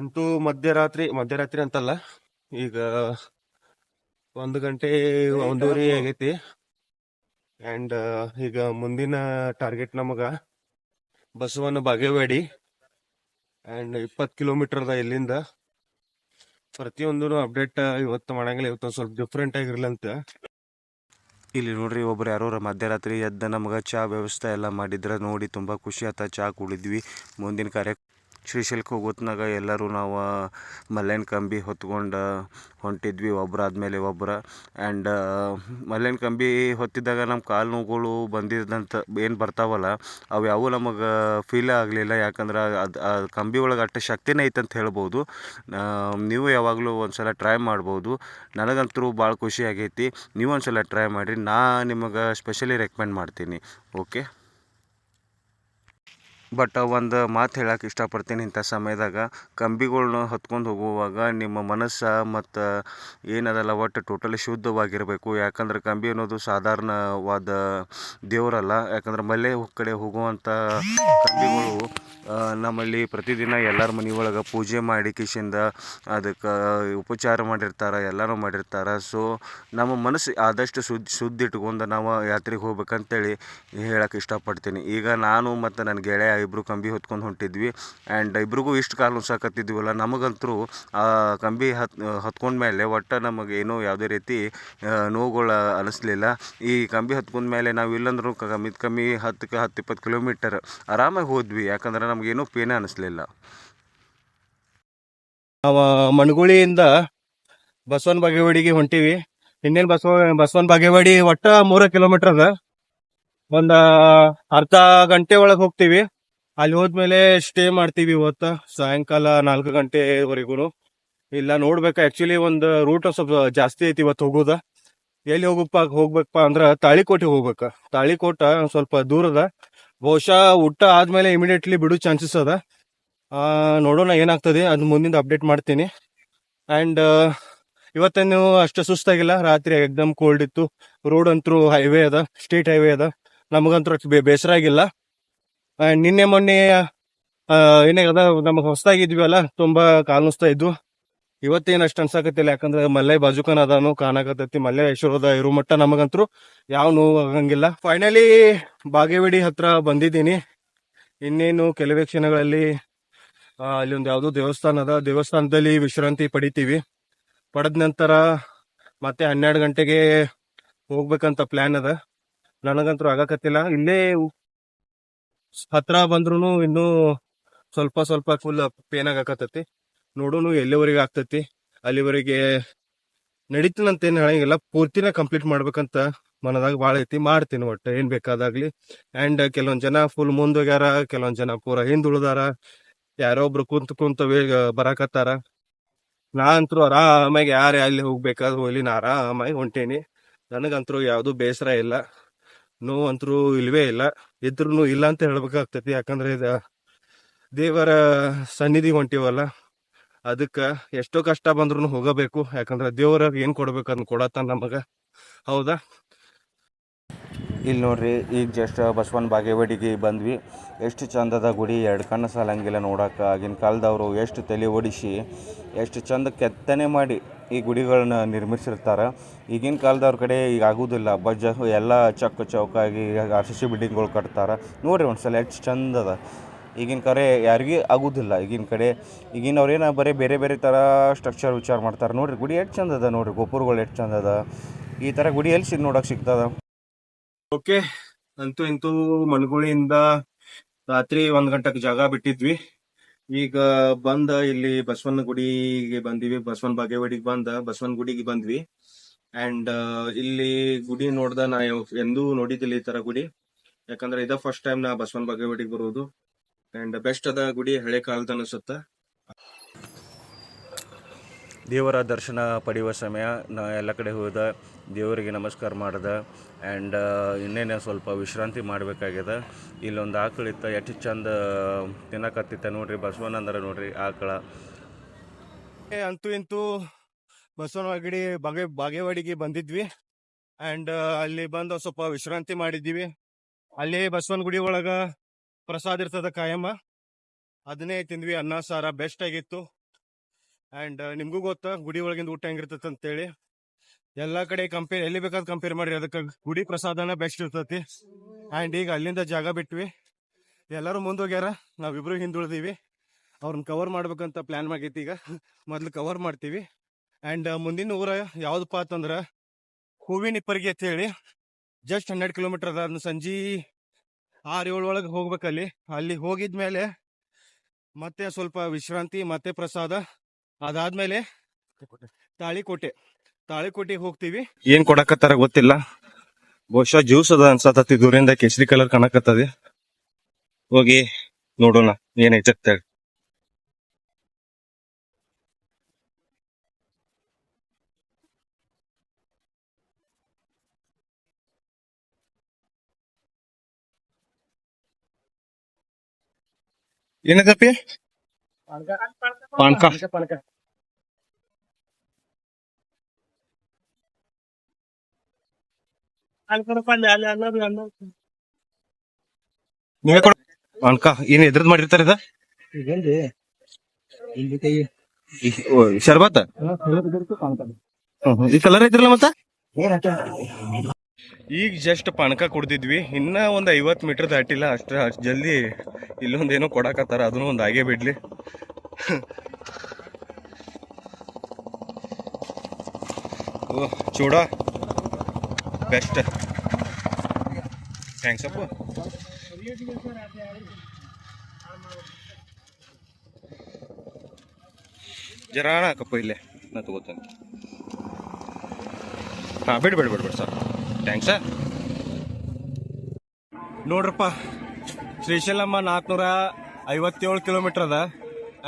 ಅಂತೂ ಮಧ್ಯರಾತ್ರಿ ಮಧ್ಯರಾತ್ರಿ ಅಂತಲ್ಲ ಈಗ ಒಂದು ಗಂಟೆ ಒಂದೂವರೆ ಆಗೈತಿ. ಅಂಡ್ ಈಗ ಮುಂದಿನ ಟಾರ್ಗೆಟ್ ನಮಗ ಬಸವನ ಬಾಗೇವಾಡಿ. ಅಂಡ್ ಇಪ್ಪತ್ತು ಕಿಲೋಮೀಟರ್ ಅದ ಇಲ್ಲಿಂದ ಪ್ರತಿಯೊಂದೂ ಅಪ್ಡೇಟ್ ಇವತ್ತು ಮಾಡಂಗಿಲ್ಲ ಇವತ್ತು ಒಂದ್ ಸ್ವಲ್ಪ ಡಿಫ್ರೆಂಟ್ ಆಗಿರಲಿ ಅಂತ. ಇಲ್ಲಿ ನೋಡ್ರಿ ಒಬ್ರು ಯಾರೋ ಮಧ್ಯರಾತ್ರಿ ಎದ್ದ ನಮಗೆ ಚಹಾ ವ್ಯವಸ್ಥೆ ಎಲ್ಲ ಮಾಡಿದ್ರೆ ನೋಡಿ ತುಂಬ ಖುಷಿ ಆತ ಚಾ ಕುಡಿದ್ವಿ. ಮುಂದಿನ ಕಾರ್ಯ ಶ್ರೀಶೈಲಕ್ಕೆ ಹೋಗೋತ್ನಾಗ ಎಲ್ಲರೂ ನಾವು ಮಲ್ಲೇನ ಕಂಬಿ ಹೊತ್ಕೊಂಡು ಹೊಂಟಿದ್ವಿ, ಒಬ್ರು ಆದಮೇಲೆ ಒಬ್ಬರ ಆ್ಯಂಡ್ ಮಲ್ಲೇನ ಕಂಬಿ ಹೊತ್ತಿದ್ದಾಗ ನಮ್ಮ ಕಾಲು ನೋವುಗಳು ಬಂದಿದ್ದಂಥ ಏನು ಬರ್ತಾವಲ್ಲ, ಅವು ಯಾವೂ ನಮಗೆ ಫೀಲ್ ಆಗಲಿಲ್ಲ. ಯಾಕಂದ್ರೆ ಅದು, ಆ ಕಂಬಿ ಒಳಗೆ ಅಷ್ಟು ಶಕ್ತಿನೇ ಐತೆ ಅಂತ ಹೇಳ್ಬೋದು. ನೀವು ಯಾವಾಗಲೂ ಒಂದು ಸಲ ಟ್ರೈ ಮಾಡ್ಬೋದು. ನನಗಂತೂ ಭಾಳ ಖುಷಿ ಆಗೈತಿ. ನೀವು ಒಂದು ಸಲ ಟ್ರೈ ಮಾಡಿರಿ. ನಾ ನಿಮಗೆ ಸ್ಪೆಷಲಿ ರೆಕಮೆಂಡ್ ಮಾಡ್ತೀನಿ. ಓಕೆ ಬಟ್ ಒಂದು ಮಾತು ಹೇಳಕ್ಕೆ ಇಷ್ಟಪಡ್ತೀನಿ ಇಂಥ ಸಮಯದಾಗ. ಕಂಬಿಗಳ್ನ ಹೊತ್ಕೊಂಡು ಹೋಗುವಾಗ ನಿಮ್ಮ ಮನಸ್ಸು ಮತ್ತು ಏನದಲ್ಲ ಒಟ್ಟು ಟೋಟಲಿ ಶುದ್ಧವಾಗಿರಬೇಕು. ಯಾಕಂದ್ರೆ ಕಂಬಿ ಅನ್ನೋದು ಸಾಧಾರಣವಾದ ದೇವರಲ್ಲ. ಯಾಕಂದ್ರೆ ಮಲೆ ಕಡೆ ಹೋಗುವಂಥ ಕಂಬಿಗಳು ನಮ್ಮಲ್ಲಿ ಪ್ರತಿದಿನ ಎಲ್ಲರ ಮನೆ ಒಳಗೆ ಪೂಜೆ ಮಾಡಿ ಕಿಶಿಂದ ಅದಕ್ಕೆ ಉಪಚಾರ ಮಾಡಿರ್ತಾರೆ ಎಲ್ಲರೂ ಮಾಡಿರ್ತಾರೆ. ಸೊ, ನಮ್ಮ ಮನಸ್ಸು ಆದಷ್ಟು ಶುದ್ಧ ಶುದ್ಧ ಇಟ್ಕೊಂಡು ನಾವು ಯಾತ್ರೆಗೆ ಹೋಗ್ಬೇಕಂತೇಳಿ ಹೇಳಕ್ಕೆ ಇಷ್ಟಪಡ್ತೀನಿ. ಈಗ ನಾನು ಮತ್ತು ನನ್ನ ಗೆಳೆಯ ಇಬ್ಬರು ಕಂಬಿ ಹೊತ್ಕೊಂಡು ಹೊಂಟಿದ್ವಿ. ಆ್ಯಂಡ್ ಇಬ್ರಿಗೂ ಇಷ್ಟು ಕಾಲು ಉಣ್ಸಕತ್ತಿದ್ವಲ್ಲ ನಮಗಂತೂ ಆ ಕಂಬಿ ಹತ್, ಹತ್ಕೊಂಡ ಮೇಲೆ ಒಟ್ಟು ನಮಗೆ ಏನೂ ಯಾವುದೇ ರೀತಿ ನೋವುಗಳು ಅನಿಸ್ಲಿಲ್ಲ. ಈ ಕಂಬಿ ಹತ್ಕೊಂಡ ಮೇಲೆ ನಾವು ಇಲ್ಲಂದ್ರೂ ಕಮ್ಮಿ ಕಮ್ಮಿ ಹತ್ತಕ್ಕೆ ಹತ್ತು ಇಪ್ಪತ್ತು ಕಿಲೋಮೀಟರ್ ಆರಾಮಾಗಿ ಹೋದ್ವಿ. ಯಾಕಂದ್ರೆ ನಮಗೇನೂ ಪೇನೇ ಅನಿಸ್ಲಿಲ್ಲ. ನಾವು ಮಣಗುಳಿಯಿಂದ ಬಸವನ ಬಾಗೇವಾಡಿಗೆ ಹೊಂಟಿವಿ. ಇನ್ನೇನ್ ಬಸವ, ಬಸವನ ಬಾಗೇವಾಡಿ ಒಟ್ಟ ಮೂರ ಕಿಲೋಮೀಟರ್ ಅದ. ಒಂದ ಅರ್ಧ ಗಂಟೆ ಒಳಗೆ ಹೋಗ್ತೀವಿ. ಅಲ್ಲಿ ಹೋದ್ಮೇಲೆ ಸ್ಟೇ ಮಾಡ್ತೀವಿ ಇವತ್ತು, ಸಾಯಂಕಾಲ ನಾಲ್ಕು ಗಂಟೆವರೆಗೂ. ಇಲ್ಲ, ನೋಡ್ಬೇಕು. ಆಕ್ಚುಲಿ ಒಂದು ರೂಟ್ ಸ್ವಲ್ಪ ಜಾಸ್ತಿ ಐತಿ ಇವತ್ತು ಹೋಗೋದ. ಎಲ್ಲಿ ಹೋಗಪ್ಪ, ಹೋಗ್ಬೇಕಪ್ಪ ಅಂದ್ರೆ ತಾಳಿಕೋಟೆ ಹೋಗ್ಬೇಕು. ತಾಳಿಕೋಟ ಸ್ವಲ್ಪ ದೂರದ ಬಹುಶಃ ಊಟ ಆದ್ಮೇಲೆ ಇಮಿಡಿಯೇಟ್ಲಿ ಬಿಡೋ ಚಾನ್ಸಸ್ ಅದ. ನೋಡೋಣ ಏನಾಗ್ತದೆ. ಅದು ಮುಂದಿಂದ ಅಪ್ಡೇಟ್ ಮಾಡ್ತೀನಿ. ಆ್ಯಂಡ್ ಇವತ್ತೇನು ಅಷ್ಟು ಸುಸ್ತಾಗಿಲ್ಲ. ರಾತ್ರಿ ಎಕ್ದಮ್ ಕೋಲ್ಡ್ ಇತ್ತು. ರೋಡ್ ಅಂತೂ ಹೈವೇ ಅದ. ಸ್ಟೇಟ್ ಹೈವೇ ಅದ. ನಮಗಂತೂ ಬೇಸರ ಆಗಿಲ್ಲ. ನಿನ್ನೆ ಮೊನ್ನೆ ಏನಾಗದ ನಮಗೆ ಹೊಸ್ದಾಗಿದ್ವಿ ಅಲ್ಲ ತುಂಬಾ ಕಾಲಿಸ್ತಾ ಇದ್ವು. ಇವತ್ತೇನು ಅಷ್ಟು ಅನ್ಸಾಕತ್ತಿಲ್ಲ, ಯಾಕಂದ್ರೆ ಮಲ್ಲೆ ಬಾಜುಕನ್ ಅದಾನು ಕಾಣಕತ್ತೈತಿ ಮಲ್ಲೆ ಐಶ್ವರ್ಯದ ಇರೋ ಮಟ್ಟ ನಮಗಂತೂ ಯಾವ ನೋವು ಆಗಂಗಿಲ್ಲ. ಫೈನಲಿ ಬಾಗೇವಾಡಿ ಹತ್ರ ಬಂದಿದ್ದೀನಿ. ಇನ್ನೇನು ಕೆಲವೇ ಕ್ಷಣಗಳಲ್ಲಿ ಅಲ್ಲಿ ಒಂದು ಯಾವುದೋ ದೇವಸ್ಥಾನ ಅದ, ದೇವಸ್ಥಾನದಲ್ಲಿ ವಿಶ್ರಾಂತಿ ಪಡಿತೀವಿ. ಪಡೆದ ನಂತರ ಮತ್ತೆ ಹನ್ನೆರಡು ಗಂಟೆಗೆ ಹೋಗ್ಬೇಕಂತ ಪ್ಲಾನ್ ಅದ. ನನಗಂತೂ ಆಗಕತ್ತಿಲ್ಲ. ಇಲ್ಲೇ ಹತ್ರ ಬಂದ್ರು ಇನ್ನೂ ಸ್ವಲ್ಪ ಸ್ವಲ್ಪ ಫುಲ್ ಪೇನ್ ಆಗಕತ್ತೈತಿ. ನೋಡೋನು ಎಲ್ಲಿವರೆಗೆ ಆಗ್ತತಿ, ಅಲ್ಲಿವರೆಗೆ ನಡೀತೀನಂತ ಏನು ಹೇಳಂಗಿಲ್ಲ. ಪೂರ್ತಿನ ಕಂಪ್ಲೀಟ್ ಮಾಡ್ಬೇಕಂತ ಮನದಾಗ ಭಾಳ ಐತಿ. ಮಾಡ್ತೀನಿ ಒಟ್ಟು, ಏನು ಬೇಕಾದಾಗ್ಲಿ. ಆ್ಯಂಡ್ ಕೆಲವೊಂದು ಜನ ಫುಲ್ ಮುಂದೋಗ್ಯಾರ, ಕೆಲವೊಂದು ಜನ ಪೂರ ಹಿಂದುಳಿದಾರ. ಯಾರೋ ಒಬ್ರು ಕುಂತ ಕುಂತ ಬರಾಕತ್ತಾರ. ನಾ ಅಂತೂ ಆರಾಮಾಗಿ ಯಾರೇ ಅಲ್ಲಿ ಹೋಗ್ಬೇಕಾದ್ರು ಹೋಗ್ಲಿ ನಾ ಆರಾಮಾಗಿ ಹೊಂಟೇನಿ. ನನಗಂತೂ ಯಾವ್ದು ಬೇಸರ ಇಲ್ಲ. ನೋವು ಅಂತರೂ ಇಲ್ವೇ ಇಲ್ಲ. ಇದ್ರೂ ಇಲ್ಲ ಅಂತ ಹೇಳ್ಬೇಕಾಗ್ತೈತಿ. ಯಾಕಂದ್ರೆ ಇದು ದೇವರ ಸನ್ನಿಧಿ ಹೊಂಟಿವಲ್ಲ, ಅದಕ್ಕೆ ಎಷ್ಟೋ ಕಷ್ಟ ಬಂದ್ರು ಹೋಗಬೇಕು. ಯಾಕಂದ್ರೆ ದೇವರ ಏನು ಕೊಡ್ಬೇಕು ಅದನ್ನ ಕೊಡತ್ತ ನಮಗೆ. ಹೌದಾ? ಇಲ್ಲಿ ನೋಡ್ರಿ, ಈಗ ಜಸ್ಟ್ ಬಸವನ ಬಾಗೇವಾಡಿಗೆ ಬಂದ್ವಿ. ಎಷ್ಟು ಚಂದದ ಗುಡಿ, ಎರಡು ಕಣ್ಣು ಸಾಲಂಗಿಲ್ಲ ನೋಡಕ್ಕೆ ಆಗಿನ ಕಾಲದವರು ಎಷ್ಟು ತಲೆ ಓಡಿಸಿ, ಎಷ್ಟು ಚಂದ ಕೆತ್ತನೆ ಮಾಡಿ ಈ ಗುಡಿಗಳನ್ನ ನಿರ್ಮಿಸಿರ್ತಾರೆ. ಈಗಿನ ಕಾಲದವ್ರ ಕಡೆ ಈಗ ಆಗೋದಿಲ್ಲ. ಬಜ್ಜ ಎಲ್ಲ ಚಕ್ಕ ಚೌಕಾಗಿ ಆರ್ ಸಿ ಸಿ ಬಿಲ್ಡಿಂಗ್ಗಳು ಕಟ್ತಾರೆ. ನೋಡ್ರಿ ಒಂದ್ಸಲ ಎಷ್ಟು ಚಂದ ಅದ. ಈಗಿನ ಕರೆ ಯಾರಿಗೂ ಆಗೋದಿಲ್ಲ. ಈಗಿನ ಕಡೆ ಈಗಿನವ್ರೇನ ಬರೀ ಬೇರೆ ಬೇರೆ ಥರ ಸ್ಟ್ರಕ್ಚರ್ ವಿಚಾರ ಮಾಡ್ತಾರೆ. ನೋಡ್ರಿ ಗುಡಿ ಎಷ್ಟು ಚಂದ ಅದ ನೋಡ್ರಿ. ಗೋಪುರಗಳು ಎಷ್ಟು ಚಂದ ಅದ. ಈ ಥರ ಗುಡಿ ಎಲ್ಲಿ ಸಿಗ್ ನೋಡೋಕೆ ಸಿಗ್ತದ? ಓಕೆ. ಅಂತೂ ಇಂತೂ ಮನಗುಳಿಯಿಂದ ರಾತ್ರಿ ಒಂದು ಗಂಟೆಗೆ ಜಾಗ ಬಿಟ್ಟಿದ್ವಿ. ಈಗ ಬಂದ ಇಲ್ಲಿ ಬಸವನ ಗುಡಿಗೆ ಬಂದಿವಿ, ಬಸವನ ಬಾಗೇವಾಡಿಗೆ ಬಂದ ಬಸವನ ಗುಡಿಗೆ ಬಂದ್ವಿ ಅಂಡ್ ಇಲ್ಲಿ ಗುಡಿ ನೋಡ್ದ ನಾ ಎಂದೂ ನೋಡಿದ್ದಿಲ್ಲ ಈ ತರ ಗುಡಿ. ಯಾಕಂದ್ರೆ ಇದ ಫಸ್ಟ್ ಟೈಮ್ ನಾ ಬಸವನ ಬಾಗೇವಾಡಿಗೆ ಬರೋದು. ಅಂಡ್ ಬೆಸ್ಟ್ ಅದ ಗುಡಿ ಹಳೆ ಕಾಲದ ಅನಿಸುತ್ತ. ದೇವರ ದರ್ಶನ ಪಡೆಯುವ ಸಮಯ ನಾ ಎಲ್ಲ ಕಡೆ ಹೋದ. ದೇವರಿಗೆ ನಮಸ್ಕಾರ ಮಾಡ್ದೆ. ಆ್ಯಂಡ್ ಇನ್ನೇನು ಸ್ವಲ್ಪ ವಿಶ್ರಾಂತಿ ಮಾಡಬೇಕಾಗ್ಯದ. ಇಲ್ಲೊಂದು ಆಕಳಿತ್ತ ಎಷ್ಟು ಚಂದ, ತಿನ್ನಕತ್ತಿತ್ತ ನೋಡ್ರಿ ಬಸವನ್ ಅಂದ್ರೆ ನೋಡ್ರಿ ಆಕಳ. ಅಂತೂ ಇಂತೂ ಬಸವನ ಬಗೆ ಬಾಗೆ, ಬಾಗೇವಾಡಿಗೆ ಬಂದಿದ್ವಿ. ಆ್ಯಂಡ್ ಅಲ್ಲಿ ಬಂದು ಸ್ವಲ್ಪ ವಿಶ್ರಾಂತಿ ಮಾಡಿದ್ವಿ ಅಲ್ಲಿ ಬಸವನ ಗುಡಿ ಒಳಗೆ ಪ್ರಸಾದ ಇರ್ತದ ಕಾಯಮ್ಮ. ಅದನ್ನೇ ತಿಂದ್ವಿ, ಅನ್ನ, ಸಾರ ಬೆಸ್ಟ್ ಆಗಿತ್ತು. ಆ್ಯಂಡ್ ನಿಮಗೂ ಗೊತ್ತಾ, ಗುಡಿ ಒಳಗಿಂದ ಊಟ ಹೆಂಗಿರ್ತೈತೆ ಅಂತೇಳಿ? ಎಲ್ಲ ಕಡೆ ಕಂಪೇರ್ ಎಲ್ಲಿ ಬೇಕಾದ್ ಕಂಪೇರ್ ಮಾಡ್ರಿ. ಅದಕ್ಕೆ ಗುಡಿ ಪ್ರಸಾದನ ಬೆಸ್ಟ್ ಇರ್ತತಿ. ಆ್ಯಂಡ್ ಈಗ ಅಲ್ಲಿಂದ ಜಾಗ ಬಿಟ್ವಿ. ಎಲ್ಲರೂ ಮುಂದೋಗ್ಯಾರ. ನಾವಿಬ್ರು ಹಿಂದುಳಿದೀವಿ. ಅವ್ರನ್ನ ಕವರ್ ಮಾಡ್ಬೇಕಂತ ಪ್ಲಾನ್ ಮಾಡೈತಿ ಈಗ. ಮೊದ್ಲು ಕವರ್ ಮಾಡ್ತೀವಿ. ಆ್ಯಂಡ್ ಮುಂದಿನ ಊರ ಯಾವ್ದಪ್ಪ ಅಂತಂದ್ರೆ ಹೂವಿನ ಇಪ್ಪರಿಗೆ ಅಂತ ಹೇಳಿ. ಜಸ್ಟ್ ಹನ್ನೆರಡು ಕಿಲೋಮೀಟರ್ ಅದ. ಅದನ್ನ ಸಂಜೆ ಆರು ಏಳು ಒಳಗೆ ಹೋಗ್ಬೇಕಲ್ಲಿ ಅಲ್ಲಿ. ಹೋಗಿದ್ಮೇಲೆ ಮತ್ತೆ ಸ್ವಲ್ಪ ವಿಶ್ರಾಂತಿ, ಮತ್ತೆ ಪ್ರಸಾದ. ಅದಾದ್ಮೇಲೆ ತಾಳಿಕೋಟೆ. ತಾಳಿಕೋಟೆಗೆ ಹೋಗ್ತೀವಿ. ಏನ್ ಕೊಡಕತ್ತಾರ ಗೊತ್ತಿಲ್ಲ. ಬಹುಶಃ ಜ್ಯೂಸ್ ಅದ ಅನ್ಸತತಿ ದೂರಿಂದ ಕೇಸರಿ ಕಲರ್ ಕಾಣಕತ್ತದೆ. ಹೋಗಿ ನೋಡೋಣ ಏನೈತೆ ಅಂತ ಹೇಳಿ ಏನದಪ್ಪಿ ಪಾನ್ಕ. ನೀವೇ ಕೊಡ ಪಾನ್ಕ ಏನ್ ಎದ್ರದ್ ಮಾಡಿರ್ತಾರ ಇದ? ಈ- ಓ, ಶರ್ಬತ್. ಈ ಕಲರ್ ಐತ್ರಲ್ಲ ಮತ್ತ? ಈಗ ಜಸ್ಟ್ ಪಾನಕ ಕುಡ್ದಿದ್ವಿ. ಇನ್ನ ಒಂದ್ ಐವತ್ ಮೀಟರ್ ದಾಟಿಲ್ಲ ಅಷ್ಟ ಅಷ್ಟ್ ಜಲ್ದಿ ಇಲ್ಲೊಂದ್ ಏನೋ ಕೊಡಾಕತ್ತಾರ ಅದನ್ನು ಒಂದ್ ಆಗೇ ಬಿಡ್ಲಿ. ಓ ಚೂಡ. ಬೆಸ್ಟ್ ಥ್ಯಾಂಕ್ಸ್ ಅಪ್ಪ. ಜರಾಣ ಹಾಕಪ್ಪ ಇಲ್ಲೇ. ನಾ ತಗೋತೇನೆ. ಹಾ ಬಿಡ್ಬೇಡ ಬಿಡ್ಬೇಡ ಬಿಡ್ ಬಿಡ್, ಸರ್. ಥ್ಯಾಂಕ್ಸ ನೋಡ್ರಪ್ಪ, ಶ್ರೀಶೈಲಮ್ಮ ನಾಲ್ಕುನೂರ ಐವತ್ತೇಳು ಕಿಲೋಮೀಟರ್ ಅದ.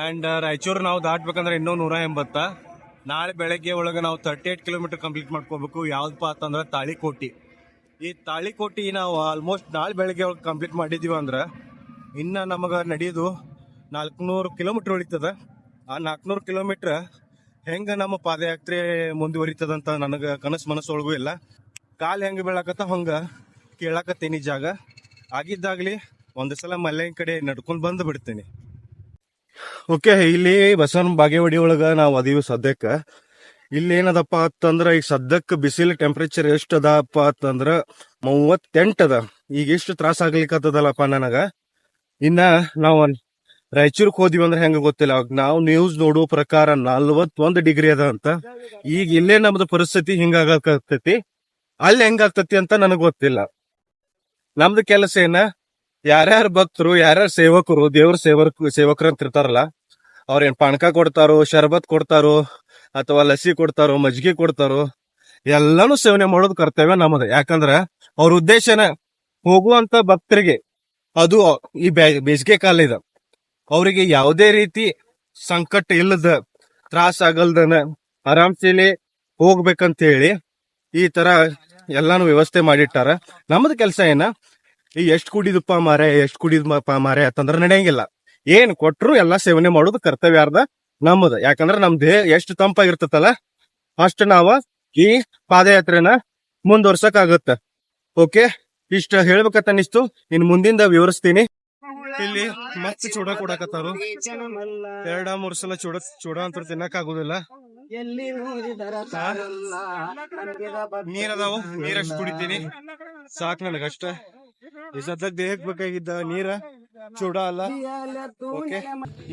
ಆ್ಯಂಡ್ ರಾಯಚೂರು ನಾವು ದಾಟ್ಬೇಕಂದ್ರೆ ಇನ್ನೂ ನೂರ ಎಂಬತ್ತ? ನಾಳೆ ಬೆಳಗ್ಗೆ ಒಳಗೆ ನಾವು ತರ್ಟಿ ಏಟ್ ಕಿಲೋಮೀಟರ್ ಕಂಪ್ಲೀಟ್ ಮಾಡ್ಕೋಬೇಕು ಯಾವ್ದಪ್ಪ ಅಂತಂದ್ರೆ ತಾಳಿಕೋಟಿ. ಈ ತಾಳಿಕೋಟಿ ನಾವು ಆಲ್ಮೋಸ್ಟ್ ನಾಳೆ ಬೆಳಗ್ಗೆ ಒಳಗೆ ಕಂಪ್ಲೀಟ್ ಮಾಡಿದೀವಿ ಅಂದ್ರೆ ಇನ್ನ ನಮಗೆ ನಡೆಯೋದು ನಾಲ್ಕುನೂರು ಕಿಲೋಮೀಟರ್ ಉಳಿತದ. ಆ ನಾಲ್ಕುನೂರು ಕಿಲೋಮೀಟ್ರ್ ಹೆಂಗೆ ನಮ್ಮ ಪಾದಯಾತ್ರೆ ಮುಂದುವರಿತದಂತ ನನಗೆ ಕನಸು ಮನಸ್ಸೊಳಗೂ ಇಲ್ಲ. ಕಾಲು ಹೆಂಗೆ ಬೀಳಕತ್ತ ಹಂಗೆ ಕೇಳಾಕತ್ತೇನಿ ಜಾಗ. ಆಗಿದ್ದಾಗಲಿ ಒಂದು ಸಲ ಮಲ್ಲೆ ಕಡೆ ನಡ್ಕೊಂಡು ಬಂದು ಬಿಡ್ತೀನಿ. ಓಕೆ, ಇಲ್ಲಿ ಬಸವನ ಬಾಗೇವಾಡಿ ಒಳಗ ನಾವು ಅದೀವಿ ಸದ್ಯಕ್ಕೆ. ಇಲ್ಲಿ ಏನದಪ್ಪ ಅಂತಂದ್ರ ಈಗ ಸದ್ಯಕ್ಕೆ ಬಿಸಿಲು ಟೆಂಪರೇಚರ್ ಎಷ್ಟು ಅದಪ್ಪ ಅಂತಂದ್ರ ಮೂವತ್ತೆಂಟು ಅದ ಈಗ ಎಷ್ಟು ತ್ರಾಸ ಆಗ್ಲಿಕ್ಕತ್ತದಲ್ಲಪ್ಪ ನನಗ. ಇನ್ನ ನಾವು ರಾಯಚೂರ್ಗೆ ಹೋದಿವಿ ಅಂದ್ರೆ ಹೆಂಗ ಗೊತ್ತಿಲ್ಲ. ನಾವು ನ್ಯೂಸ್ ನೋಡುವ ಪ್ರಕಾರ ನಲ್ವತ್ತೊಂದು ಡಿಗ್ರಿ ಅದ ಅಂತ. ಈಗ ಇಲ್ಲೇ ನಮ್ದು ಪರಿಸ್ಥಿತಿ ಹಿಂಗಾಗತೈತಿ ಅಲ್ಲಿ ಹೆಂಗಾಗ್ತತಿ ಅಂತ ನನಗೆ ಗೊತ್ತಿಲ್ಲ. ನಮ್ದು ಕೆಲಸ ಏನ? ಯಾರ್ಯಾರ ಭಕ್ತರು, ಯಾರ್ಯಾರು ಸೇವಕರು, ದೇವ್ರ ಸೇವಕ ಸೇವಕರು ಅಂತ ಇರ್ತಾರಲ್ಲ ಅವ್ರೇನ್ ಪಾನಕ ಕೊಡ್ತಾರೋ, ಶರ್ಬತ್ ಕೊಡ್ತಾರೋ, ಅಥವಾ ಲಸಿ ಕೊಡ್ತಾರೋ, ಮಜ್ಜಿಗೆ ಕೊಡ್ತಾರೋ, ಎಲ್ಲಾನು ಸೇವನೆ ಮಾಡೋದು ಕರ್ತವ್ಯ ನಮ್ಮದು ಯಾಕಂದ್ರ ಅವ್ರ ಉದ್ದೇಶನ ಹೋಗುವಂತ ಭಕ್ತರಿಗೆ ಅದು ಈ ಬೇಸಿಗೆ ಕಾಲ ಇದೆ. ಅವರಿಗೆ ಯಾವುದೇ ರೀತಿ ಸಂಕಟ ಇಲ್ಲದ, ತ್ರಾಸ ಆಗಲ್ದನ ಆರಾಮ್ಸೇಲಿ ಹೋಗ್ಬೇಕಂತ ಹೇಳಿ ಈ ತರ ಎಲ್ಲಾನು ವ್ಯವಸ್ಥೆ ಮಾಡಿಟ್ಟಾರ. ನಮ್ದು ಕೆಲಸ ಏನ ಈ ಎಷ್ಟ್ ಕುಡಿದಪ್ಪ ಮಾರೆ ಎಷ್ಟ್ ಕುಡಿದಪ್ಪ ಮಾರೆ ಅಂತಂದ್ರ ನಡೆಯಂಗಿಲ್ಲ. ಏನ್ ಕೊಟ್ರು ಎಲ್ಲಾ ಸೇವನೆ ಮಾಡೋದು ಕರ್ತವ್ಯ ಅರ್ಧ ನಮ್ಮದು. ಯಾಕಂದ್ರ ನಮ್ ದೇಹ ಎಷ್ಟು ತಂಪಾಗಿರ್ತತಲ್ಲ ಅಷ್ಟು ನಾವ ಈ ಪಾದಯಾತ್ರೆನ ಮುಂದುವರ್ಸಕ್ ಆಗತ್ತ ಓಕೆ? ಇಷ್ಟ ಹೇಳ್ಬೇಕಂತ ಅನಿಸ್ತು ಇನ್ ಮುಂದಿಂದ ವಿವರಿಸ್ತೀನಿ. ಇಲ್ಲಿ ಮತ್ತೆ ಚೂಡ ಕೊಡಕತ್ತಾರು. ಎರಡ ಮೂರ್ ಸಲ ಚೂಡ ಚೂಡ ಅಂತ ತಿನ್ನಕ್ ಆಗುದಿಲ್ಲ ನೀರದಾವು ನೀರಷ್ಟು ಕುಡಿತೀನಿ. ಸಾಕ್ ನನಗಷ್ಟ. ಈ ದೇಹಕ್ಕೆ ದೇಹಕ್ ಬೇಕಾಗಿದ್ದ ನೀರ ಚೂಡ ಅಲ್ಲ ಓಕೆ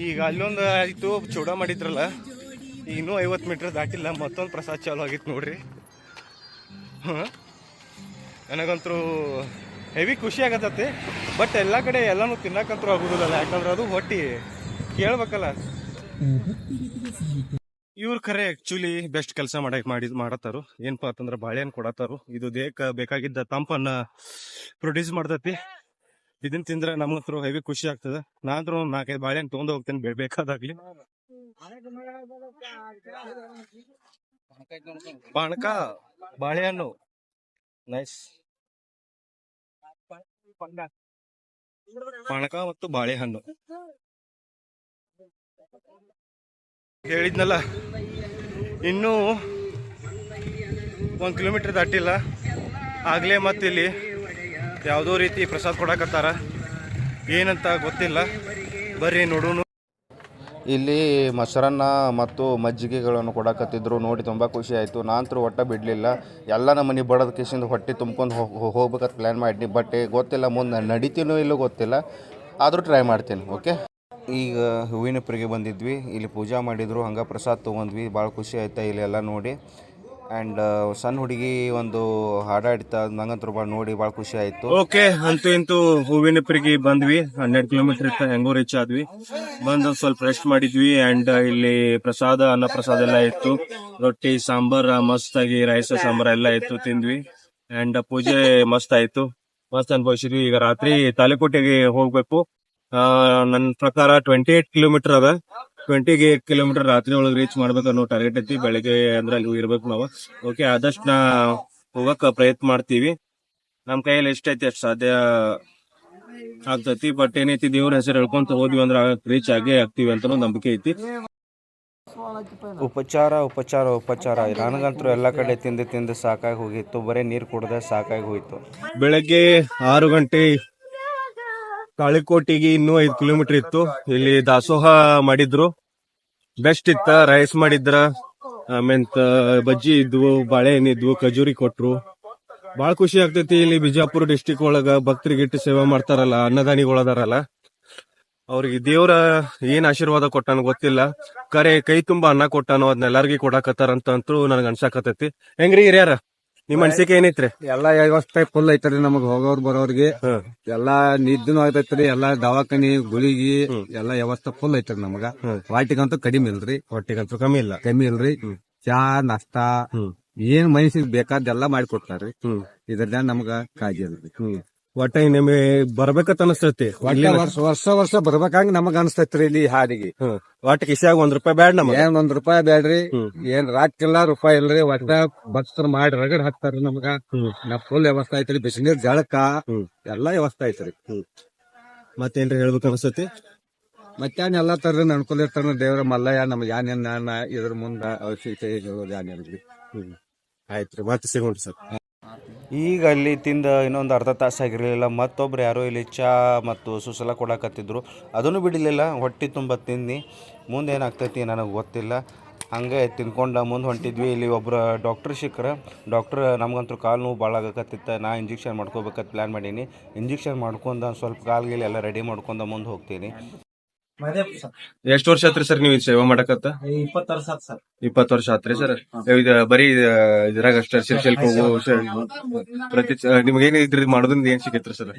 ಈಗ ಅಲ್ಲೊಂದು ಆಯ್ತು ಚೂಡ ಮಾಡಿದ್ರಲ್ಲ? ಇನ್ನೂ ಐವತ್ ಮೀಟರ್ ದಾಟಿಲ್ಲ ಮತ್ತೊಂದು ಪ್ರಸಾದ ಚಾಲು ಆಗಿತ್ತು ನೋಡ್ರಿ. ಹ? ನನಗಂತೂ ಹೆವಿ ಖುಷಿ ಆಗತ್ತತಿ ಬಟ್ ಎಲ್ಲ ಕಡೆ ಎಲ್ಲಾನು ತಿನ್ನಕಂತೂ ಆಗುದಿಲ್ಲ ಯಾಕಂದ್ರೆ ಅದು ಹೊಟ್ಟಿ. ಕೇಳ್ಬೇಕಲ್ಲ. ಇವ್ರು ಖರೆ ಆಕ್ಚುಲಿ ಬೆಸ್ಟ್ ಕೆಲಸ ಮಾಡಕ್ ಮಾಡಿದ್ ಮಾಡತ್ತಾರು. ಏನಪ್ಪಾ ಅಂತಂದ್ರ ಬಾಳೆಹಣ್ಣು ಕೊಡತ್ತಾರು. ಇದು ದೇಹಕ್ಕೆ ಬೇಕಾಗಿದ್ದ ತಂಪನ್ನ ಪ್ರೊಡ್ಯೂಸ್ ಮಾಡ್ತತಿ. ಇದನ್ನ ತಿಂದ್ರೆ ನಮಗಂತೂ ಹೆವಿ ಖುಷಿ ಆಗ್ತದ. ನಾನು ನಾಲ್ಕೈದು ಬಾಳೆಹಣ್ಣು ತೊಗೊಂಡು ಹೋಗ್ತೇನೆ ಬೇಕಾದಾಗ್ಲಿ ಪಾನಕ, ಬಾಳೆಹಣ್ಣು. ನೈಸ್ ಪಾನಕ ಮತ್ತು ಬಾಳೆಹಣ್ಣು. ಹೇಳಿದ್ನಲ್ಲ, ಇನ್ನೂ ಒಂದು ಕಿಲೋಮೀಟರ್ ದಾಟಿಲ್ಲ. ಆಗಲೇ ಮತ್ತೆ ಇಲ್ಲಿ ಯಾವುದೋ ರೀತಿ ಪ್ರಸಾದ ಕೊಡಕತ್ತಾರ ಏನಂತ ಗೊತ್ತಿಲ್ಲ. ಬರ್ರಿ ನೋಡೋಣ ಇಲ್ಲಿ ಮೊಸರನ್ನ ಮತ್ತು ಮಜ್ಜಿಗೆಗಳನ್ನು ಕೊಡಕತ್ತಿದ್ರು ನೋಡಿ ತುಂಬ ಖುಷಿ ಆಯಿತು. ನಾನಂತರೂ ಒಟ್ಟ ಬಿಡಲಿಲ್ಲ. ಎಲ್ಲ ನಮ್ಮ ಮನೆ ಬಡದ ಕಿಸಿಂದ ಹೊಟ್ಟೆ ತುಂಬ್ಕೊಂಡು ಹೋಗ್ಬೇಕಂತ ಪ್ಲ್ಯಾನ್ ಮಾಡಿನಿ ಬಟ್ ಗೊತ್ತಿಲ್ಲ, ಮುಂದೆ ನಡೀತೀನೋ ಇಲ್ಲೋ ಗೊತ್ತಿಲ್ಲ. ಆದರೂ ಟ್ರೈ ಮಾಡ್ತೀನಿ ಓಕೆ ಈಗ ಹೂವಿನ ಪುರಿಗೆ ಬಂದಿದ್ವಿ. ಇಲ್ಲಿ ಪೂಜೆ ಮಾಡಿದರು, ಹಂಗೆ ಪ್ರಸಾದ ತೊಗೊಂಡ್ವಿ. ಭಾಳ ಖುಷಿ ಆಯ್ತಾ ಇಲ್ಲೆಲ್ಲ ನೋಡಿ. ಆ್ಯಂಡ್ ಸಣ್ಣ ಹುಡುಗಿ ಒಂದು ಹಾಡಾಡ್ತಾ ನಂಗಂತೂ ಭಾಳ ನೋಡಿ ಭಾಳ ಖುಷಿ ಆಯಿತು. ಓಕೆ, ಅಂತೂ ಇಂತೂ ಹೂವಿನ ಪರಿಗೆ ಬಂದ್ವಿ. ಹನ್ನೆರಡು ಕಿಲೋಮೀಟರ್ ಇತ್ತು ಹೆಂಗೋ ರೀಚ್ ಆದ್ವಿ. ಬಂದು ಸ್ವಲ್ಪ ರೆಸ್ಟ್ ಮಾಡಿದ್ವಿ. ಆ್ಯಂಡ್ ಇಲ್ಲಿ ಪ್ರಸಾದ, ಅನ್ನ ಪ್ರಸಾದ ಎಲ್ಲ ಇತ್ತು. ರೊಟ್ಟಿ, ಸಾಂಬಾರ್, ಮಸ್ತಾಗಿ ರೈಸ್ ಸಾಂಬಾರ್ ಎಲ್ಲ ಇತ್ತು, ತಿಂದ್ವಿ. ಆ್ಯಂಡ್ ಪೂಜೆ ಮಸ್ತ್ ಆಯಿತು. ಮಸ್ತ್ ಅನ್ಭವಿಸಿದ್ವಿ. ಈಗ ರಾತ್ರಿ ತಾಲಿಕೋಟೆಗೆ ಹೋಗ್ಬೇಕು. ಆ, ನನ್ ಪ್ರಕಾರ ಟ್ವೆಂಟಿ ಏಟ್ ಕಿಲೋಮೀಟರ್ ಅದ. ಟ್ವೆಂಟಿ ಏಟ್ ಕಿಲೋಮೀಟರ್ ರಾತ್ರಿ ಒಳಗೆ ರೀಚ್ ಮಾಡ್ಬೇಕು ಅನ್ನೋ ಟಾರ್ಗೆಟ್ ಐತಿ. ಬೆಳಿಗ್ಗೆ ಅಂದ್ರೆ ಅಲ್ಲಿ ಇರ್ಬೇಕು ನಾವು. ಓಕೆ ಆದಷ್ಟು ನಾ ಹೋಗಕ್ ಪ್ರಯತ್ನ ಮಾಡ್ತೀವಿ. ನಮ್ ಕೈಯಲ್ಲಿ ಎಷ್ಟೈತಿ ಅಷ್ಟು ಸಾಧ್ಯ ಆಗ್ತೈತಿ. ಬಟ್ ಏನೈತಿ ದೇವ್ರ ಹೆಸರು ಹೇಳ್ಕೊಂತ ಹೋದ್ವಿ ಅಂದ್ರೆ ರೀಚ್ ಆಗೇ ಆಗ್ತೀವಿ ಅಂತ ನಂಬಿಕೆ ಐತಿ. ಉಪಚಾರ ಉಪಚಾರ ಉಪಚಾರ. ನನಗಂತೂ ಎಲ್ಲ ಕಡೆ ತಿಂದು ತಿಂದು ಸಾಕಾಗಿ ಹೋಗಿತ್ತು. ಬರೀ ನೀರು ಕುಡ್ದೆ ಸಾಕಾಗಿ ಹೋಯ್ತು. ಬೆಳಗ್ಗೆ ಆರು ಗಂಟೆ ತಾಳಿಕೋಟಿಗೆ ಇನ್ನೂ ಐದು ಕಿಲೋಮೀಟರ್ ಇತ್ತು. ಇಲ್ಲಿ ದಾಸೋಹ ಮಾಡಿದ್ರು. ಬೆಸ್ಟ್ ಇತ್ತ ರೈಸ್ ಮಾಡಿದ್ರ. ಆಮೇಂತ ಬಜ್ಜಿ ಇದ್ವು, ಬಾಳೆಹಣ್ಣು ಇದ್ವು, ಖಜೂರಿ ಕೊಟ್ರು. ಬಾಳ ಖುಷಿ ಆಗ್ತೈತಿ ಇಲ್ಲಿ ಬಿಜಾಪುರ ಡಿಸ್ಟಿಕ್ ಒಳಗ. ಭಕ್ತರಿಗೆ ಇಟ್ಟು ಸೇವೆ ಮಾಡ್ತಾರಲ್ಲ ಅನ್ನದಾನಿಗಳು ಅದಾರಲ್ಲ ಅವ್ರಿಗೆ ದೇವ್ರ ಏನ್ ಆಶೀರ್ವಾದ ಕೊಟ್ಟಾನ ಗೊತ್ತಿಲ್ಲ. ಕರೆ, ಕೈ ತುಂಬಾ ಅನ್ನ ಕೊಟ್ಟಾನೋ ಅದನ್ನ ಎಲ್ಲಾರ್ಗಿ ಅಂತೂ ನನಗ ಅನ್ಸಾಕತ್ತೈತಿ. ಹೆಂಗ್ರಿ ಹಿರಿಯಾರ? ನಿಮ್ ಅನ್ಸಿಕೆ ಏನೈತ್ರಿ? ಎಲ್ಲಾ ವ್ಯವಸ್ಥೆ ಫುಲ್ ಐತ್ರಿ ನಮಗ್ ಹೋಗೋರ್ ಬರೋರ್ಗೆ. ಎಲ್ಲಾ ನಿದ್ದನು ಆಗ್ತೈತ್ರಿ ಎಲ್ಲಾ ದವಾಖಾನಿ ಗುಳಿಗಿ ಎಲ್ಲಾ ವ್ಯವಸ್ಥೆ ಫುಲ್ ಐತ್ರಿ ನಮಗ. ವಾಟಿಗಂತೂ ಕಡಿಮೆ ಇಲ್ರಿ. ಹೊಟ್ಟಿಗಂತೂ ಕಮ್ಮಿ ಇಲ್ಲ. ಕಮ್ಮಿ ಇಲ್ರಿ. ಚಾ ನಾಷ್ಟ. ಏನ್ ಮನಸ್ಸಿಗೆ ಬೇಕಾದ್ದೆಲ್ಲ ಮಾಡ್ಕೊಡ್ತಾರ್ರಿ ಇದ್ರದ್ದ ನಮಗ ಕಾಳಜಿ ಇಲ್ರಿ ಒಟ್ಟ ನಿಮಗೆ ಬರ್ಬೇಕತ್ ಅನಸ್ತೈತಿ. ಒಟ್ಟ ವರ್ಷ ವರ್ಷ ವರ್ಷ ಬರ್ಬೇಕಂಗ ನಮಗ ಅನ್ಸ್ತೈತ್ರಿ ಇಲ್ಲಿ ಹಾದಿಗೆ ಹ್ಮ್ ಒಟ್ಟ ಕಿಸಿಯಾಗ ಒಂದ್ ರೂಪಾಯಿ ಬ್ಯಾಡ ನಮ್ ಏನ್ ಒಂದ್ ರೂಪಾಯಿ ಬ್ಯಾಡ್ರಿ. ಏನ್ ರಾಕಿಲ್ಲ ರೂಪಾಯಿ ಇಲ್ರಿ? ಒಟ್ಟ ಬಸ್ ಮಾಡಿ ರಗಡ್ ಹಾಕ್ತಾರ್ರಿ ನಮಗ. ನಾ ಫುಲ್ ವ್ಯವಸ್ಥೆ ಐತ್ರಿ ಬಿಸಿನೀರ್ ಜಳಕ. ಎಲ್ಲಾ ವ್ಯವಸ್ಥೆ ಐತ್ರಿ. ಮತ್ತೇನ್ರಿ ಹೇಳ್ಬೇಕು ಅನಸ್ತೈತಿ? ಮತ್ತೇನ್ ಎಲ್ಲಾ ತರದ ಅನುಕೂಲ ಇರ್ತಾರ ದೇವ್ರ ಮಲ್ಲಯ್ಯ ನಮ್ ಏನೇನ್ ನಾನ ಇದ್ರ ಮುಂದ ಅವಶ್ಯಕತೆ ಏನೇನ್ರಿ ಆಯ್ತ್ರಿ ಮತ್ತೆ ಸಿಗೋಣ ಸರ್. ಈಗ ಅಲ್ಲಿ ತಿಂದ ಇನ್ನೊಂದು ಅರ್ಧ ತಾಸು ಆಗಿರಲಿಲ್ಲ. ಮತ್ತೊಬ್ರು ಯಾರೋ ಇಲ್ಲಿ ಚಹಾ ಮತ್ತು ಸುಸಲ ಕೊಡಕತ್ತಿದ್ರು. ಅದನ್ನು ಬಿಡಲಿಲ್ಲ. ಹೊಟ್ಟೆ ತುಂಬ ತಿಂದು ಮುಂದೆ ಏನಾಗ್ತೈತಿ ನನಗೆ ಗೊತ್ತಿಲ್ಲ. ಹಂಗೆ ತಿನ್ಕೊಂಡು ಮುಂದೆ ಹೊಂಟಿದ್ವಿ. ಇಲ್ಲಿ ಒಬ್ಬರು ಡಾಕ್ಟ್ರ್ ಸಿಕ್ಕ್ರ ಡಾಕ್ಟ್ರ್, ನಮಗಂತೂ ಕಾಲು ನೋವು ಭಾಳ ಆಗಕತ್ತಿತ್ತ. ನಾ ಇಂಜೆಕ್ಷನ್ ಮಾಡ್ಕೋಬೇಕಂತ ಪ್ಲ್ಯಾನ್ ಮಾಡೀನಿ. ಇಂಜೆಕ್ಷನ್ ಮಾಡ್ಕೊಂಡು ಸ್ವಲ್ಪ ಕಾಲ್ಗಿಲ್ ಎಲ್ಲ ರೆಡಿ ಮಾಡ್ಕೊಂಡು ಮುಂದೆ ಹೋಗ್ತೀನಿ. ಎಷ್ಟ್ ವರ್ಷ ಆತ್ರಿ ಸರ್ ನೀವು ಸೇವೆ ಮಾಡಕತ್ತ? ಇಪ್ಪತ್ತು ವರ್ಷ ಆತ್ ಸರ್. ಇಪ್ಪತ್ತು ವರ್ಷ ಆತ್ರಿ ಸರ್? ಇದ ಬರೀ ಇದ- ಇದ್ರಾಗ ಅಷ್ಟೇ ಶಿಲ್ಕ್ ಹೋಗು ಪ್ರತಿ ನಿಮ್ಗೆ ಏನ್ ಇದ್ರಿ ಮಾಡೋದ್ರಿಂದ ಏನ್ ಸಿಗತ್ರಿ ಸರ್?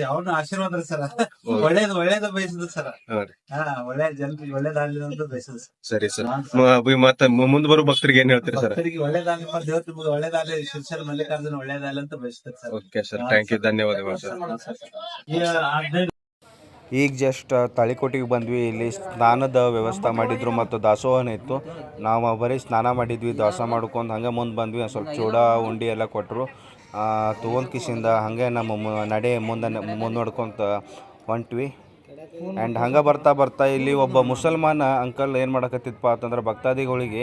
ಯಾವನು ಆಶೀರ್ವಾದ ಸರ್. ಒಳ್ಳೇದು ಒಳ್ಳೇದ ಬಯಸದ ಸರ್. ಒಳ್ಳೆ ಜನರಿಗೆ ಒಳ್ಳೇದಾಗ್ಲಿ ಅಂತ ಬಯಸದ ಸರ್. ಸರಿ ಮತ್ತ ಮುಂದ್ ಬರೋ ಭಕ್ತರಿಗೆ ಏನ್ ಹೇಳ್ತೀರಿ ಸರ್? ಒಳ್ಳೇದಾಗ್ಲಿ ದೇವ್ರ ನಿಮ್ಗೆ ಒಳ್ಳೇದಾಗ್ಲಿ ಮಲ್ಲಿಕಾರ್ಜುನ ಒಳ್ಳೇದಾಗ್ಲಿ ಅಂತ ಬಯಸ್ತಾರೆ sir. Okay sir thank you ಧನ್ಯವಾದಗಳು ಸರ್. ಈಗ ಜಸ್ಟ್ ತಾಳಿಕೋಟಿಗೆ ಬಂದ್ವಿ, ಇಲ್ಲಿ ಸ್ನಾನದ ವ್ಯವಸ್ಥೆ ಮಾಡಿದ್ರು ಮತ್ತು ದಾಸೋಹನ ಇತ್ತು. ನಾವು ಬರೀ ಸ್ನಾನ ಮಾಡಿದ್ವಿ, ದಾಸ ಮಾಡ್ಕೊಂಡು ಹಂಗೆ ಮುಂದೆ ಬಂದ್ವಿ, ಒಂದು ಸ್ವಲ್ಪ ಚೂಡ, ಉಂಡಿ ಎಲ್ಲ ಕೊಟ್ಟರು ತೊಗೊಂಡ್ ಕಿಸಿಂದ ಹಾಗೆ ನಮ್ಮ ನಡೆ ಮುಂದೆ ಮುಂದೆ ನೋಡ್ಕೊಂತ ಹೊಂಟ್ವಿ. ಆ್ಯಂಡ್ ಹಂಗೆ ಬರ್ತಾ ಬರ್ತಾ ಇಲ್ಲಿ ಒಬ್ಬ ಮುಸಲ್ಮಾನ ಅಂಕಲ್ ಏನು ಮಾಡಕತ್ತಿದ್ಪ ಅಂತಂದ್ರೆ ಭಕ್ತಾದಿಗಳಿಗೆ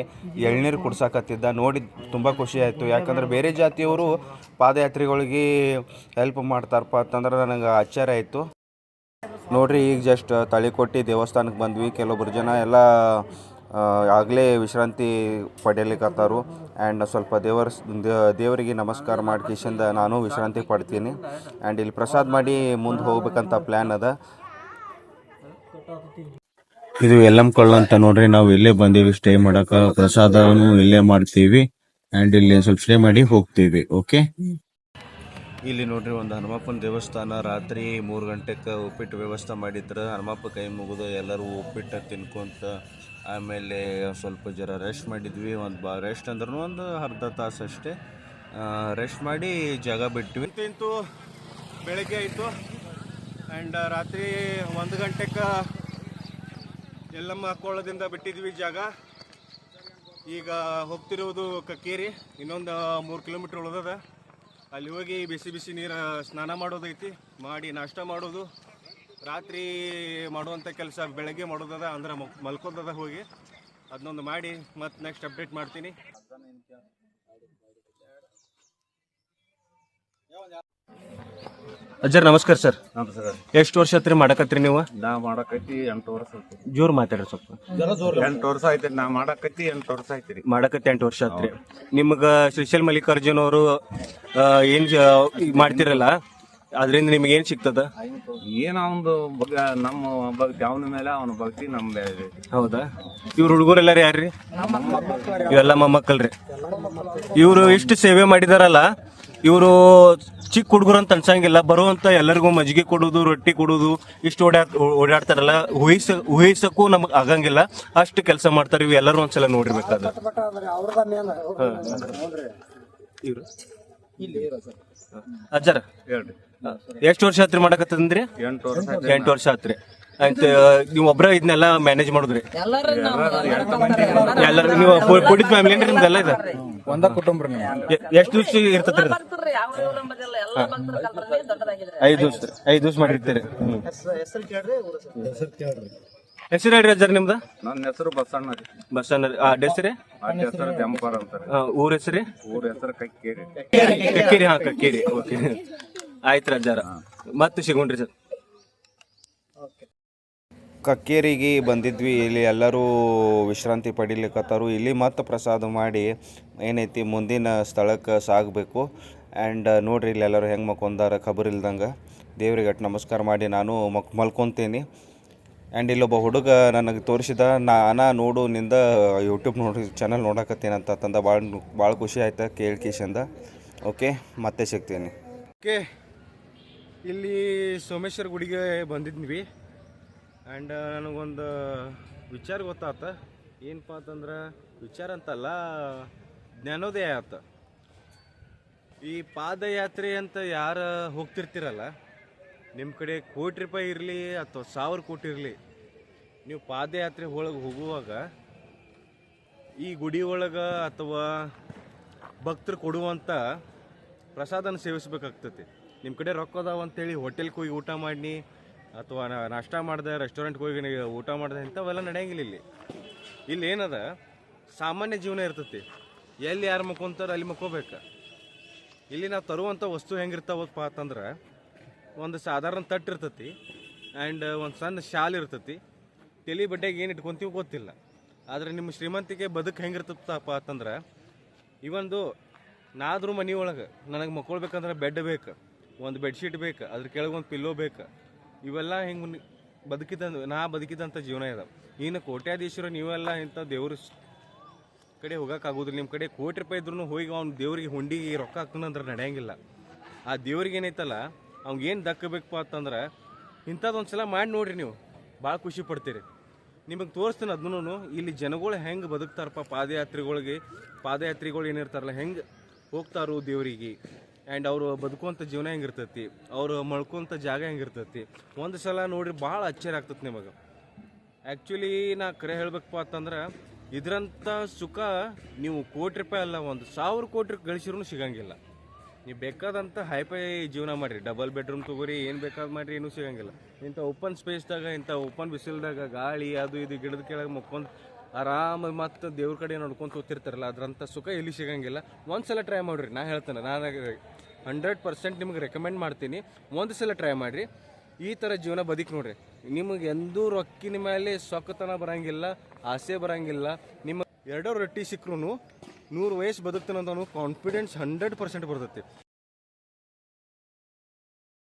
ಎಳ್ನೀರು ಕುಡ್ಸಾಕತ್ತಿದ್ದ. ನೋಡಿ ತುಂಬ ಖುಷಿ ಆಯಿತು. ಯಾಕಂದ್ರೆ ಬೇರೆ ಜಾತಿಯವರು ಪಾದಯಾತ್ರಿಗಳಿಗೆ ಹೆಲ್ಪ್ ಮಾಡ್ತಾರಪ್ಪ ಅಂತಂದ್ರೆ ನನಗೆ ಆಶ್ಚರ್ಯ ಆಯಿತು. ನೋಡ್ರಿ, ಈಗ ಜಸ್ಟ್ ತಳಿಕೊಟ್ಟಿ ದೇವಸ್ಥಾನಕ್ಕೆ ಬಂದ್ವಿ. ಕೆಲವೊಬ್ರು ಜನ ಎಲ್ಲ ಆಗಲೇ ವಿಶ್ರಾಂತಿ ಪಡೆಯಲಿಕ್ಕತ್ತಾರು ಆ್ಯಂಡ್ ಸ್ವಲ್ಪ ದೇವರ ದೇವರಿಗೆ ನಮಸ್ಕಾರ ಮಾಡಿ ಕಿಶಿಂದ ನಾನು ವಿಶ್ರಾಂತಿ ಪಡ್ತೀನಿ. ಆ್ಯಂಡ್ ಇಲ್ಲಿ ಪ್ರಸಾದ್ ಮಾಡಿ ಮುಂದೆ ಹೋಗ್ಬೇಕಂತ ಪ್ಲ್ಯಾನ್ ಅದ. ಇದು ಎಲ್ಲಂ ಕೊಳ್ಳ ಅಂತ ನೋಡ್ರಿ, ನಾವು ಇಲ್ಲೇ ಬಂದೀವಿ ಸ್ಟೇ ಮಾಡಕ. ಪ್ರಸಾದನು ಇಲ್ಲೇ ಮಾಡ್ತೀವಿ. ಅಂಡ್ ಇಲ್ಲಿ ಸ್ವಲ್ಪ ಸ್ಟೇ ಮಾಡಿ ಹೋಗ್ತೀವಿ ಓಕೆ ಇಲ್ಲಿ ನೋಡ್ರಿ, ಒಂದು ಹನುಮಪ್ಪನ ದೇವಸ್ಥಾನ ರಾತ್ರಿ ಮೂರು ಗಂಟೆಗೆ ಉಪ್ಪಿಟ್ಟು ವ್ಯವಸ್ಥೆ ಮಾಡಿದ್ರು ಹನುಮಪ್ಪ ಕೈ ಮುಗಿದು ಎಲ್ಲರೂ ಉಪ್ಪಿಟ್ಟು ತಿನ್ಕೊಂತ ಆಮೇಲೆ ಸ್ವಲ್ಪ ಜರ ರೆಸ್ಟ್ ಮಾಡಿದ್ವಿ. ಒಂದು ಬಾ ರೆಸ್ಟ್ ಅಂದ್ರೂ ಒಂದು ಅರ್ಧ ತಾಸು ಅಷ್ಟೇ. ರೆಸ್ಟ್ ಮಾಡಿ ಜಾಗ ಬಿಟ್ವಿ. ತಿಂತು, ಬೆಳಗ್ಗೆ ಆಯಿತು. ಆ್ಯಂಡ್ ರಾತ್ರಿ ಒಂದು ಗಂಟೆಗೆ ಎಲ್ಲಮ್ಮ ಕೋಳದಿಂದ ಬಿಟ್ಟಿದ್ವಿ ಜಾಗ. ಈಗ ಹೋಗ್ತಿರೋದು ಕಕ್ಕೇರಿ. ಇನ್ನೊಂದು ಮೂರು ಕಿಲೋಮೀಟ್ರ್ ಉಳಿದದ. ಅಲ್ಲಿ ಹೋಗಿ ಬಿಸಿ ಬಿಸಿ ನೀರು ಸ್ನಾನ ಮಾಡೋದೈತಿ. ಮಾಡಿ ನಾಷ್ಟ ಮಾಡೋದು. ರಾತ್ರಿ ಮಾಡುವಂಥ ಕೆಲಸ ಬೆಳಗ್ಗೆ ಮಾಡೋದದ, ಅಂದ್ರೆ ಮಲ್ಕೊಂಡದ ಹೋಗಿ. ಅದನ್ನೊಂದು ಮಾಡಿ ಮತ್ತೆ ನೆಕ್ಸ್ಟ್ ಅಪ್ಡೇಟ್ ಮಾಡ್ತೀನಿ. ಅಜ್ಜರ್ ನಮಸ್ಕಾರ ಸರ್. ನಮಸ್ಕಾರ. ಎಷ್ಟು ವರ್ಷ ಆತ್ರಿ ಮಾಡಕತ್ರಿ ನೀವು? ನಾ ಮಾಡಕತ್ತಿ ಎಂಟು ವರ್ಷ ಆಯ್ತು ಜೋರ್ ಮಾತಾಡ್ರಿ ಸ್ವಲ್ಪ. ಎಂಟು ವರ್ಷ ಆಯ್ತು ನಾ ಮಾಡಕತ್ತಿ ಎಂಟು ವರ್ಷ ಆಯ್ತು ರೀ ಮಾಡಕತ್ತೆ ಎಂಟು ವರ್ಷ ಆತ್ರಿ. ನಿಮ್ಗ ಶ್ರೀಶೈಲ್ ಮಲ್ಲಿಕಾರ್ಜುನ್ ಅವರು ಏನ್ ಮಾಡ್ತಿರಲ್ಲ? ಅದರಿಂದ ನಿಮ್ಗೆ ಏನ್ ಸಿಗ್ತದ? ಏನ ಒಂದು ನಮ್ಮ ಭಕ್ತಿ ಅವನ ಮೇಲೆ ಅವನ ಭಕ್ತಿ ನಮ್ಮ ಮೇಲೆ ಇದೆ. ಹೌದಾ? ಇವ್ರ ಹುಡುಗರೆಲ್ಲಾರ ಯಾರ್ರಿ? ಇವೆಲ್ಲ ಮೊಮ್ಮಕ್ಕಳ್ರಿ. ಇವರು ಇಷ್ಟು ಸೇವೆ ಮಾಡಿದಾರಲ್ಲ ಇವರು ಚಿಕ್ಕ ಹುಡುಗರು ಅಂತ ಅನ್ಸಂಗಿಲ್ಲ ಬರುವಂತ ಎಲ್ಲರಿಗೂ ಮಜ್ಜಿಗೆ ಕೊಡುದು ರೊಟ್ಟಿ ಕೊಡುದು ಇಷ್ಟು ಓಡಾ ಓಡಾಡ್ತಾರಲ್ಲ ಊಹಿಸ ಊಹಿಸಕ್ಕೂ ನಮಗ್ ಆಗಂಗಿಲ್ಲ ಅಷ್ಟು ಕೆಲಸ ಮಾಡ್ತಾರೆ ಇವು ಎಲ್ಲರೂ ಒಂದ್ಸಲ ನೋಡಿರ್ಬೇಕಾದ ಇವ್ರು? ಅಜ್ಜರ? ಹೇಳ್ರಿ. ಎಷ್ಟು ವರ್ಷ ಆತ್ರಿ ಮಾಡಕತ್ತಂದ್ರಿ? ಎಂಟು ವರ್ಷ ಆಯ್ತು. ಎಂಟು ವರ್ಷ ಆತ್ರಿ. ಅಂತ ನೀವು ಒಬ್ರ ಇದನ್ನೆಲ್ಲ ಮ್ಯಾನೇಜ್ ಮಾಡುದ್ರಿ. ಎಲ್ಲರೂ ನೀವು ಕುಡಿದ ಫ್ಯಾಮಿಲಿ ಏನ್ರಿ ನಿಮ್ದೆಲ್ಲ ಇದೆ. ಒಂದ ಕುಟುಂಬ ಎಷ್ಟು ದಿವಸ ಇರ್ತತ್ರಿ? ಐದು ದಿವಸ ಐದು ದಿವಸ ಮಾಡಿರ್ತೀರಿ. ಹೆಸರು ಹೇಳ್ರಿ ಅಜ್ಜರ್ ನಿಮ್ದ? ನನ್ನ ಹೆಸರು ಬಸಣ್ಣ ರೀ. ಬಸ್ ಆ ಹೆಸರಿ ಅಡ್ಡ ಹೆಸರು ಜಂಪಾರ್ ಅಂತಾರೆ ಊರ ಹೆಸರಿ ಊರ ಹೆಸರು ಕಕ್ಕೇರಿ. ಕಕ್ಕೇರಿ ಹಾ ಕಕ್ಕೇರಿ. ಓಕೆ. ಆಯ್ತು ಅಜ್ಜಾರ. ಮತ್ತೆ ಸಿಗೋಣ್ರಿ ಸರ್. ಕಕ್ಕೇರಿಗೆ ಬಂದಿದ್ವಿ. ಇಲ್ಲಿ ಎಲ್ಲರೂ ವಿಶ್ರಾಂತಿ ಪಡಿಲಿಕ್ಕತ್ತಾರು ಇಲ್ಲಿ ಮತ್ತೆ ಪ್ರಸಾದ ಮಾಡಿ ಏನೈತಿ ಮುಂದಿನ ಸ್ಥಳಕ್ಕೆ ಸಾಗಬೇಕು. ಆ್ಯಂಡ್ ನೋಡ್ರಿ ಇಲ್ಲಿ ಎಲ್ಲರೂ ಹೆಂಗೆ ಮಕ್ಕೊಂದಾರ ಖಬರ್ ಇಲ್ದಂಗೆ. ದೇವ್ರಿಗೆ ಅಟ್ ನಮಸ್ಕಾರ ಮಾಡಿ ನಾನು ಮಕ್, ಮಲ್ಕೊತೀನಿ. ಆ್ಯಂಡ್ ಇಲ್ಲೊಬ್ಬ ಹುಡುಗ ನನಗೆ ತೋರಿಸಿದ ನಾನು ನೋಡು ನಿಂದ ಯೂಟ್ಯೂಬ್ ನೋಡಿ ಚಾನಲ್ ನೋಡಕತ್ತೀನಿ ಅಂತ ತಂದ. ಭಾಳ ಭಾಳ ಖುಷಿ ಆಯ್ತು ಕೇಳ್ಕೇಶಂದ. ಓಕೆ ಮತ್ತೆ ಸಿಗ್ತೀನಿ. ಓಕೆ ಇಲ್ಲಿ ಸೋಮೇಶ್ವರ ಗುಡಿಗೆ ಬಂದಿದ್ವಿ. ಆ್ಯಂಡ್ ನನಗೊಂದು ವಿಚಾರ ಗೊತ್ತಾತ. ಏನಪ್ಪ ಅಂತಂದ್ರೆ, ವಿಚಾರ ಅಂತಲ್ಲ, ಜ್ಞಾನೋದಯ ಆತ. ಈ ಪಾದಯಾತ್ರೆ ಅಂತ ಯಾರು ಹೋಗ್ತಿರ್ತೀರಲ್ಲ ನಿಮ್ಮ ಕಡೆ ಕೋಟಿ ರೂಪಾಯಿ ಇರಲಿ ಅಥವಾ ಸಾವಿರ ಕೋಟಿ ಇರಲಿ, ನೀವು ಪಾದಯಾತ್ರೆ ಒಳಗೆ ಹೋಗುವಾಗ, ಈ ಗುಡಿ ಒಳಗೆ ಅಥವಾ ಭಕ್ತರು ಕೊಡುವಂಥ ಪ್ರಸಾದನ ಸೇವಿಸ್ಬೇಕಾಗ್ತೈತಿ. ನಿಮ್ಮ ಕಡೆ ರೊಕ್ಕ ಅದಾವ ಅಂತೇಳಿ ಹೋಟೆಲ್ಗೆ ಹೋಗಿ ಊಟ ಮಾಡಿ ಅಥವಾ ನಾಷ್ಟ ಮಾಡಿದೆ ರೆಸ್ಟೋರೆಂಟ್ಗೆ ಹೋಗಿ ಊಟ ಮಾಡಿದೆ, ಇಂಥವೆಲ್ಲ ನಡೆಯಂಗಿಲ್ಲ ಇಲ್ಲಿ. ಇಲ್ಲಿ ಏನದ? ಸಾಮಾನ್ಯ ಜೀವನ ಇರ್ತೈತಿ. ಎಲ್ಲಿ ಯಾರು ಮಕ್ಕೊಂತಾರ ಅಲ್ಲಿ ಮಕ್ಕೋಬೇಕು. ಇಲ್ಲಿ ನಾವು ತರುವಂಥ ವಸ್ತು ಹೆಂಗಿರ್ತಾವಪ್ಪ ಅಂತಂದ್ರೆ ಒಂದು ಸಾಧಾರಣ ತಟ್ಟು ಇರ್ತೈತಿ ಆ್ಯಂಡ್ ಒಂದು ಸಣ್ಣ ಶಾಲ್ ಇರ್ತೈತಿ. ತಲೆ ಬಡ್ಡೆಗೆ ಏನು ಇಟ್ಕೊಂತೀವಿ ಗೊತ್ತಿಲ್ಲ. ಆದರೆ ನಿಮ್ಮ ಶ್ರೀಮಂತಿಕೆ ಬದುಕು ಹೆಂಗಿರ್ತಪ್ಪ ಅಂತಂದ್ರೆ ಇವೊಂದು ನಾದ್ರೂ ಮನೆ ಒಳಗೆ ನನಗೆ ಮಕ್ಕೊಳ್ಬೇಕಂದ್ರೆ ಬೆಡ್ ಬೇಕು, ಒಂದು ಬೆಡ್ಶೀಟ್ ಬೇಕು, ಅದ್ರ ಕೆಳಗೆ ಒಂದು ಪಿಲ್ಲೋ ಬೇಕು. ಇವೆಲ್ಲ ಹಿಂಗೆ ಬದುಕಿದ ನಾ ಬದುಕಿದಂಥ ಜೀವನ ಇದೆ. ಇನ್ನು ಕೋಟ್ಯಾಧೀಶರು ನೀವೆಲ್ಲ ಇಂಥ ದೇವ್ರ ಕಡೆ ಹೋಗೋಕ್ಕಾಗೋದಿಲ್ಲ ನಿಮ್ಮ ಕಡೆ ಕೋಟಿ ರೂಪಾಯಿ ಇದ್ರೂ ಹೋಗಿ ಅವ್ನು ದೇವ್ರಿಗೆ ಹುಂಡಿಗೆ ರೊಕ್ಕ ಹಾಕ್ತಾನಂದ್ರೆ ನಡೆಯಂಗಿಲ್ಲ. ಆ ದೇವ್ರಿಗೆ ಏನೈತಲ್ಲ ಅವ್ಗೆ ಏನು ದಕ್ಕಬೇಕಪ್ಪ ಅಂತಂದ್ರೆ ಇಂಥದ್ದೊಂದು ಸಲ ಮಾಡಿ ನೋಡ್ರಿ ನೀವು. ಭಾಳ ಖುಷಿ ಪಡ್ತೀರಿ. ನಿಮಗೆ ತೋರಿಸ್ತೀನಿ ಅದನ್ನೂ. ಇಲ್ಲಿ ಜನಗಳು ಹೆಂಗೆ ಬದುಕ್ತಾರಪ್ಪ ಪಾದಯಾತ್ರಿಗಳಿಗೆ. ಪಾದಯಾತ್ರಿಗಳು ಏನಿರ್ತಾರಲ್ಲ ಹೆಂಗೆ ಹೋಗ್ತಾರೋ ದೇವರಿಗೆ? ಆ್ಯಂಡ್ ಅವರು ಬದುಕುವಂಥ ಜೀವನ ಹೆಂಗಿರ್ತೈತಿ? ಅವರು ಮಳ್ಕೊಂಥ ಜಾಗ ಹೆಂಗಿರ್ತೈತಿ? ಒಂದು ಸಲ ನೋಡಿರಿ ಭಾಳ ಅಚ್ಚರಿ ಆಗ್ತೈತಿ ನಿಮಗೆ. ಆ್ಯಕ್ಚುಲಿ ನಾ ಕರೆ ಹೇಳಬೇಕಪ್ಪ ಅಂತಂದ್ರೆ ಇದರಂಥ ಸುಖ ನೀವು ಕೋಟಿ ರೂಪಾಯಿ ಅಲ್ಲ, ಒಂದು ಸಾವಿರ ಕೋಟಿ ಗಳಿಸಿರೂ ಸಿಗಂಗಿಲ್ಲ. ನೀವು ಬೇಕಾದಂಥ ಹೈಫೈ ಜೀವನ ಮಾಡಿರಿ. ಡಬಲ್ ಬೆಡ್ರೂಮ್ ತೊಗೋರಿ, ಏನು ಬೇಕಾದ ಮಾಡಿರಿ, ಏನೂ ಸಿಗಂಗಿಲ್ಲ. ಇಂಥ ಓಪನ್ ಸ್ಪೇಸ್ದಾಗ ಇಂಥ ಓಪನ್ ಬಿಸಿಲ್ದಾಗ ಗಾಳಿ, ಅದು ಇದು ಗಿಡದ ಕೆಳಗೆ ಮುಕ್ಕೊಂಡು ಆರಾಮ ಮತ್ತು ದೇವ್ರ ಕಡೆ ನೋಡ್ಕೊಂತ ಹೋಗ್ತಿರ್ತಾರಲ್ಲ ಅದರಂಥ ಸುಖ ಎಲ್ಲಿ ಸಿಗಂಗಿಲ್ಲ. ಒಂದು ಸಲ ಟ್ರೈ ಮಾಡಿರಿ, ನಾ ಹೇಳ್ತೇನೆ, ನಾನು ಹಂಡ್ರೆಡ್ ಪರ್ಸೆಂಟ್ ನಿಮ್ಗೆ ರೆಕಮೆಂಡ್ ಮಾಡ್ತೀನಿ. ಒಂದು ಸಲ ಟ್ರೈ ಮಾಡಿರಿ. ಈ ಥರ ಜೀವನ ಬದುಕಿ ನೋಡ್ರಿ. ನಿಮಗೆ ಎಂದೂ ರೊಕ್ಕಿನ ಮೇಲೆ ಸೊಕ್ಕತನ ಬರಂಗಿಲ್ಲ, ಆಸೆ ಬರಂಗಿಲ್ಲ. ನಿಮ್ಮ ಎರಡೋ ರೊಟ್ಟಿ ಸಿಕ್ಕರೂ ನೂರು ವಯಸ್ಸು ಬದುಕ್ತಾನಂತ ಕಾನ್ಫಿಡೆನ್ಸ್ ಹಂಡ್ರೆಡ್ ಪರ್ಸೆಂಟ್ ಬರ್ತೈತಿ.